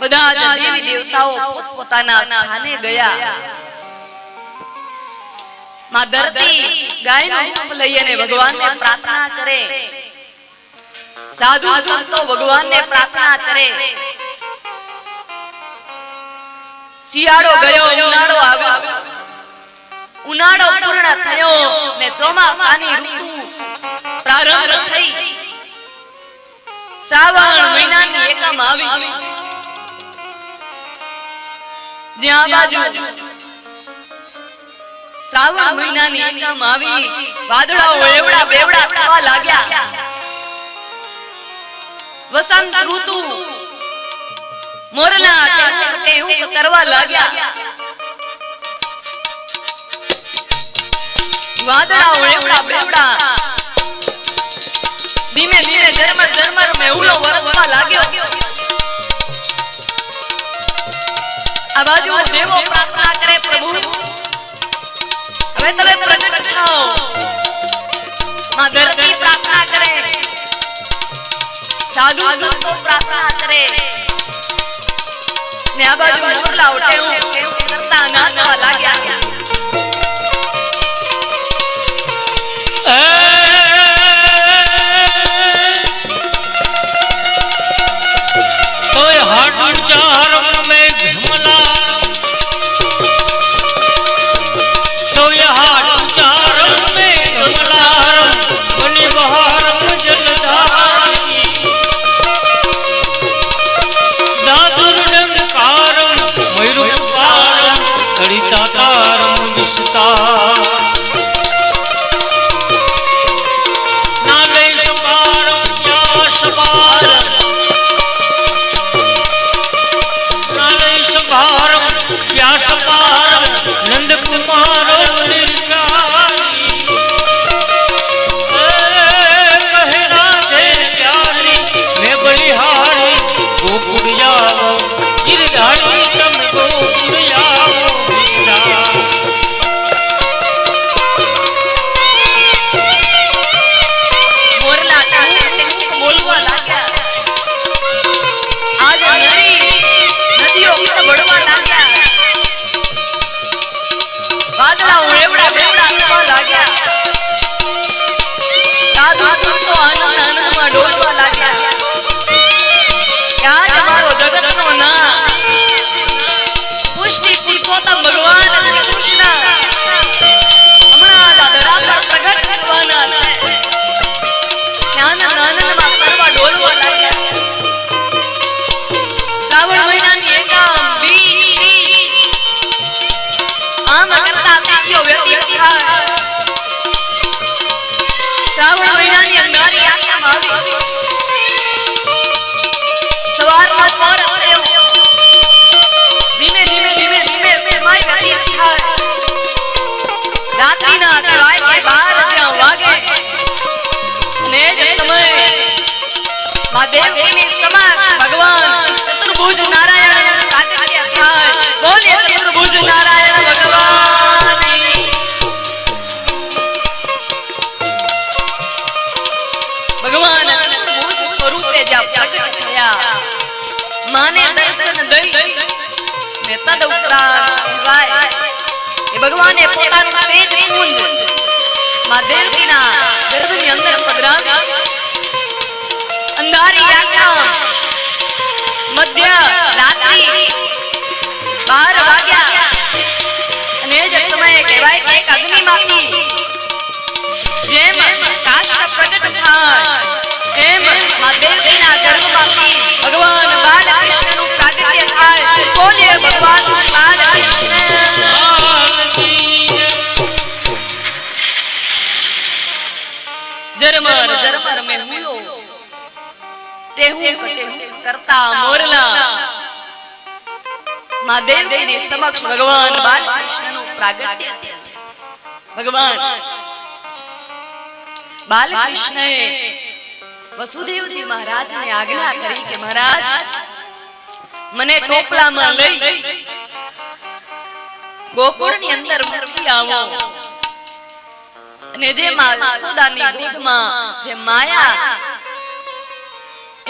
બધા જ દેવી દેવતાઓ પોતપોતાના સ્થાને ગયા. માં ધરતી ગાયનું રૂપ લઈ અને ભગવાનને પ્રાર્થના કરે. સાધુ સંતો ભગવાનને પ્રાર્થના કરે. શિયાળો ગયો ઉનાળો આવ્યો. ઉનાળો પૂર્ણ થયો. ને ચોમાસાની ઋતુ પ્રારંભ થઈ. શ્રાવણ મહિનાની એકમ આવી જ્યાં બાજુ. શ્રાવણ મહિનાની એકમ આવી વાદળાઓ એવડા બેવડા થવા લાગ્યા. વસંત ઋતુ. મોરના ટેહુક કરવા લાગ્યા. વાદળાઓ એવડા બેવડા. ધીમે ધીમે ઝરમર ઝરમર મેહુલો વરસવા લાગ્યો. આ બાજુ દેવો પ્રાર્થના કરે પ્રભુ હવે તમે પ્રગટ થાઓ માં ધરતી પ્રાર્થના કરે સાધુ સંતો પ્રાર્થના કરે ને આ બાજુ મોરલા ટેવું ટેવું કરતા નાચવા લાગ્યા આનંદમાં ડોલવા લાગ્યા. ક્યાં તમારો જગતનો ના પુષ્ટિ પુરુષોત્તમ ભગવાન કૃષ્ણ હમણાં જ પ્રગટ થવાના રાત્રિના કહેવાય છે બાર જ્યાં વાગે અને એ જ સમયે માં દેવકીની સમક્ષ ભગવાન ચતુર્ભુજ નારાયણ પ્રાગટ્ય થાય બોલે ચતુર્ભુજ નારાયણ ભગવાન ભગવાન ચતુર્ભુજ સ્વરૂપે જ્યાં પ્રગટ થયા માને દર્શન દઈ ને તદ ઉપરાંત કહેવાય કે ભગવાને પોતાનું તેજ પુંજમાં દેવકીના ગર્ભની અંદર પધરા અંધારી યાત્રા મધ્ય રાત્રિ બાર વાગ્યા. અને જ સમયે કહેવાય કે એક અગ્નિમાંથી જેમ કાષ્ટ પ્રગટ થાય એમ મા દેવકીના ગર્ભમાંથી ભગવાન બાલકૃષ્ણનું પ્રાગટ્ય થાય. બોલીએ ભગવાન બાલકૃષ્ણ જરમર જરમર મેં કરતા મોરલા. સમક્ષ ભગવાન પ્રાગટ્ય ભગવાન. બાલકૃષ્ણએ વસુદેવજી મહારાજને આજ્ઞા કરી કે મહારાજ મને ટોપલામાં લઈ ગોકુળની અંદર મૂકી આવો. અને જે માં યશોદાની ગોદમાં જે માયા,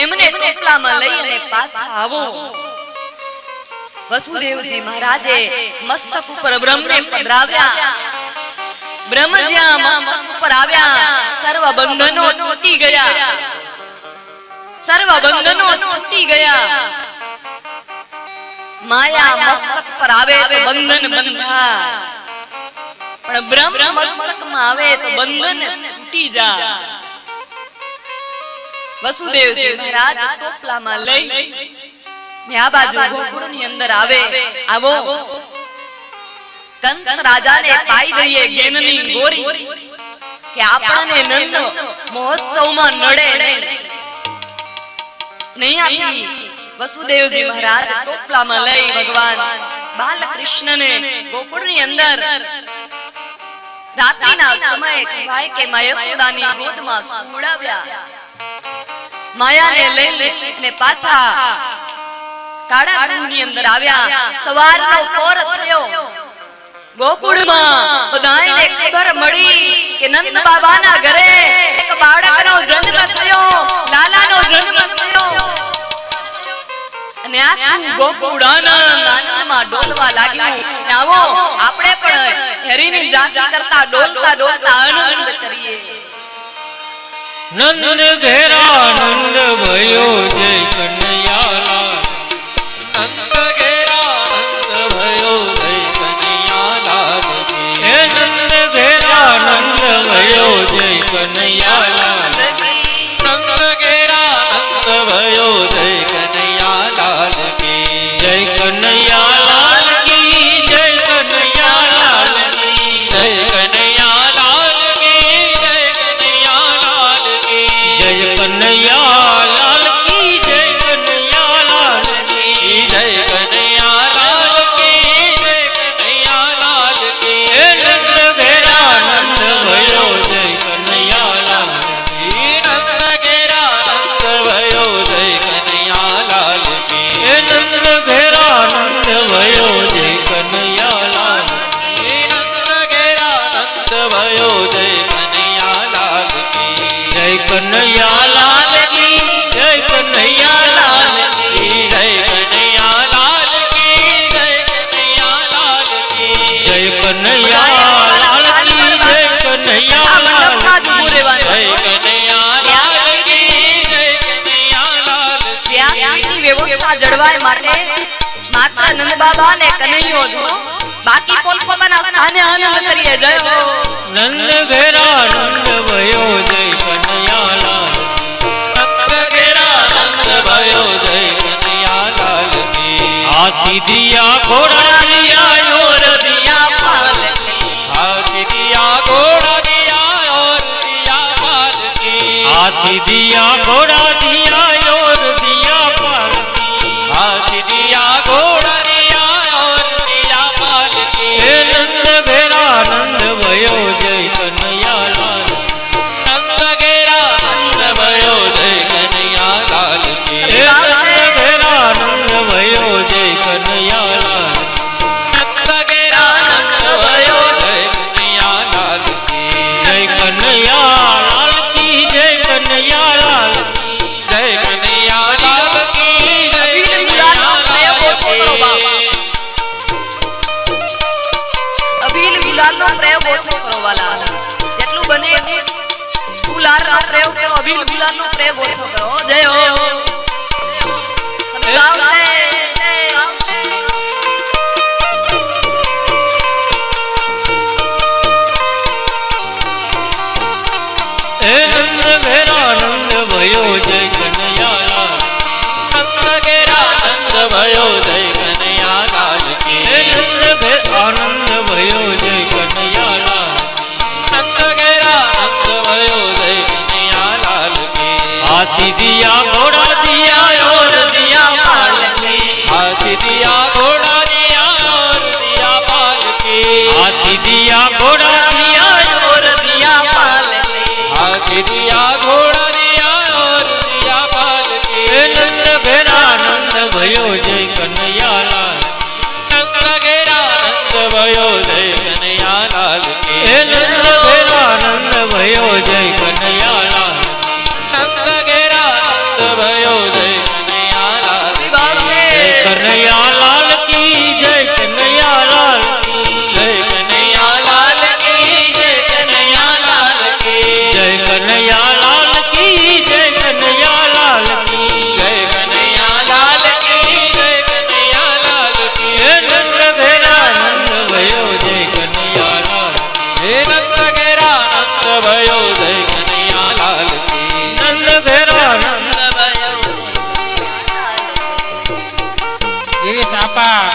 એમને ટોપલામાં લઈ પાછા આવો. વસુદેવજી મહારાજે મસ્તક ઉપર બ્રહ્મને પધરાવ્યા. બ્રહ્મ જ્યાં મસ્તક ઉપર આવ્યા. સર્વ બંધનો તૂટી ગયા. સર્વ બંધનો તૂટી ગયા. માયા મસ્તક પર આવે તો બંધન બંધા પણ બ્રહ્મ મસ્તકમાં આવે તો બંધન છૂટી જાય. વસુદેવજી મહારાજ ટોપલામાં લઈ. ને આ બાજુ ગોકુળની અંદર આવે. આવો. કંસ રાજાને પાઈ દઈએ જ્ઞાનની ગોરી. કે આપણને નંદ મહોત્સવમાં નડે. નહીં આપી? વસુદેવજી મહારાજ ટોપલામાં લઈ ભગવાન બાલકૃષ્ણને ગોકુળની અંદર રાત્રિના સમયે કહેવાય કે મા યશોદાની ગોદમાં સુવડાવ્યા માયાને લઈ લઈને પાછા કાળા કુંડની અંદર આવ્યા. સવારનો પોર થયો. ગોકુળમાં બધાય ખબર મળી કે નંદ બાબાના ઘરે એક બાળકનો જન્મ થયો. લાલાનો જન્મ થયો. અને આખું ગોકુળ આનંદ આનંદમાં ડોલવા લાગ્યું. ને આવો આપણે પણ હેરીની જાતિ કરતા ડોલતા ડોલતા આનંદ કરીએ. નંદ ઘેરા નંદ ભયો જય કનૈયાલાલ નંદ ઘેરા નંદ ભયો જય કનૈયાલાલ કી. હે નંદ ઘેરા નંદ ભયો જય કનૈયાલાલ નંદ ઘેરા નંદ ભયો જય વ્યાસની વ્યવસ્થા જળવાય માટે માત્ર નંદ બાબા ને કનૈયો જો બાકી પોતપોતાના સ્થાને આનંદ કરીએ જય હો નંદ ઘેરા નંદ ભયો જય કનૈયાલાલ નંદ ઘેરા નંદ ભયો જય કનૈયાલાલ કી. હાથી દિયા ઘોડા દિયા યોર દિયા પાલ હાથી દિયા ઘોડા દિયા ઓર દિયા પાલ કી. હાથી દિયા ઘોડા દિયા વાલા જેટલું બને એટલું ગુલાલનો પ્રયોગ કરો અભિલ ગુલાલનો પ્રયોગ ઓછો કરો. જય હો. તમે ગાવશે, હાથી દિયા ઘોડા દિયા યોર દિયા પાલ હાથી દિયા ઘોડા દિયા ઓર દિયા પાલ કી. હાથી દિયા ઘોડા દિયા યોર દિયા પાલ હાથી દિયા ઘોડા દિયા ઓર દિયા પાલ કી. હે નંદ ઘેરા નંદ ભયો જય કનૈયાલાલ નંદ ઘેરા નંદ ભયો જય કનૈયાલાલ કી. હે નંદ ઘેરા નંદ ભયો જય કનૈયાલાલ ગિરીશ સાપા.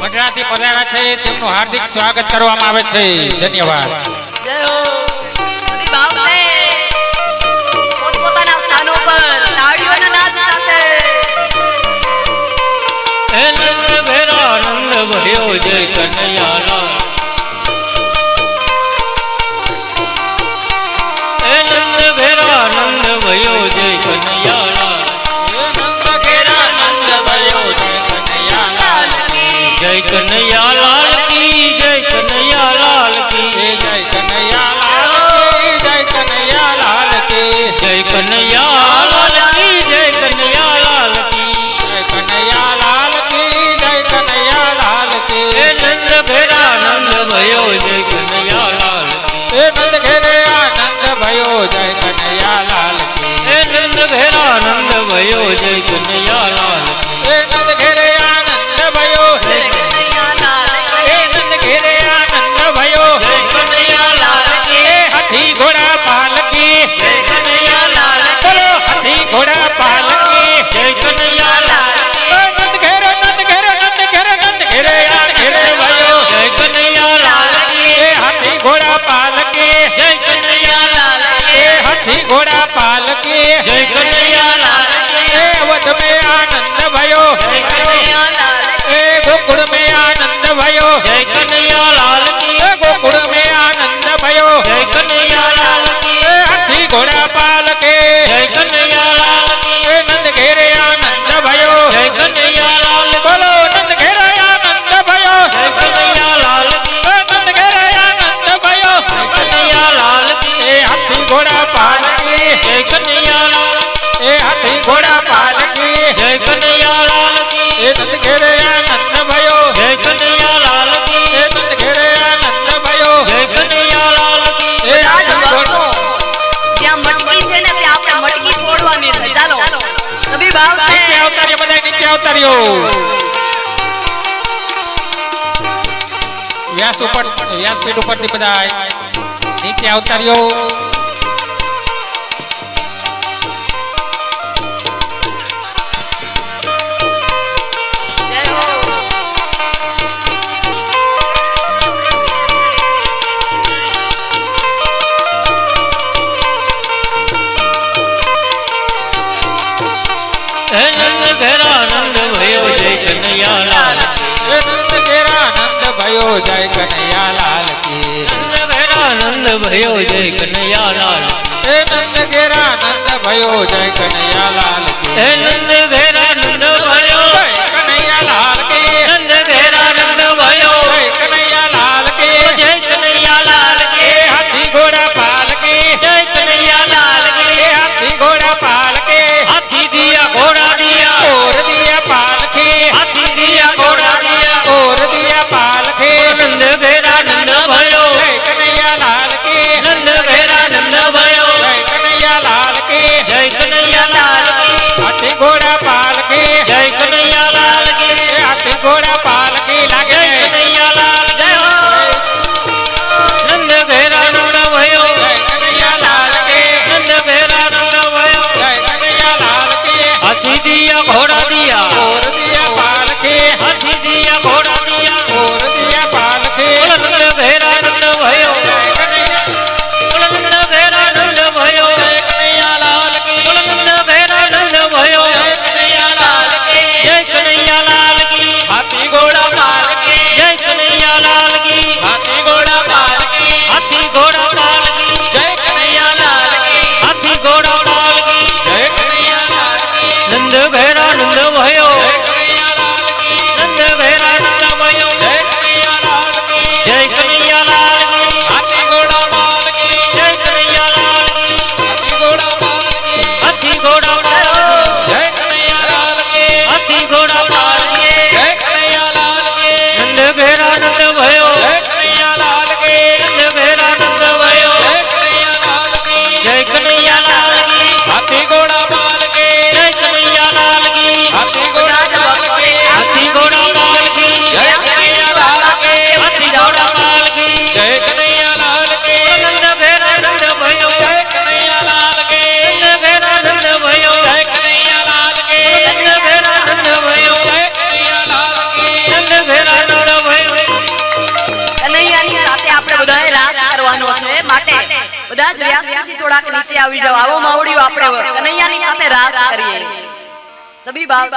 વડરાથી પધાર્યા છે તેમનું હાર્દિક સ્વાગત કરવામાં આવે છે. ધન્યવાદ. જય હો. બધી બાપને પોતપોતાના સ્થાનો પર તાળીઓના નાદ સાથે. હે નંદ ઘેરા નંદ ભર્યો જય કનૈયાલાલ હે નંદ ઘેરા નંદ ભર્યો જય કનૈયાલાલ જય કનૈયા લાલ એ નંદ ઘેરે આનંદ ભયો જય કનૈયા લાલ એ નંદ ઘેરા આનંદ ભયો જય કનૈયાલાલ. ઘોડા પાલકી જય હે વધ મે આનંદ ભયો. જય કનૈયાલાલ કી હે નંદ ઘેરે આનંદ ભયો જય કનૈયાલાલ કી હે નંદ ઘેરે આનંદ ભયો જય કનૈયાલાલ કી હે રાજ હાથી ભક્તો ઘોડા ત્યાં મટકી છે ને ત્યાં આપણે મટકી ફોડવાની છે ચાલો સભી ભાવ નીચે અવતાર્યો બધા નીચે અવતાર્યો વ્યાસ ઉપર વ્યાસપીઠ ઉપરથી બધા નીચે અવતાર્યો કનૈયાલાલ નંદ ઘેરા નંદ ભયો જય કનૈયાલાલ કી. નંદ ઘેરા નંદ ભયો જય કનૈયાલાલ હે નંદ ઘેરા નંદ ભયો જય કનૈયાલાલ કી. હે નંદ ઘેરા નંદ બધા જ વ્યાસથી થોડાક નીચે આવી જાવ આવો માવડીઓ આપણે કનૈયાની સાથે રાત કરીએ. સભી બાપ.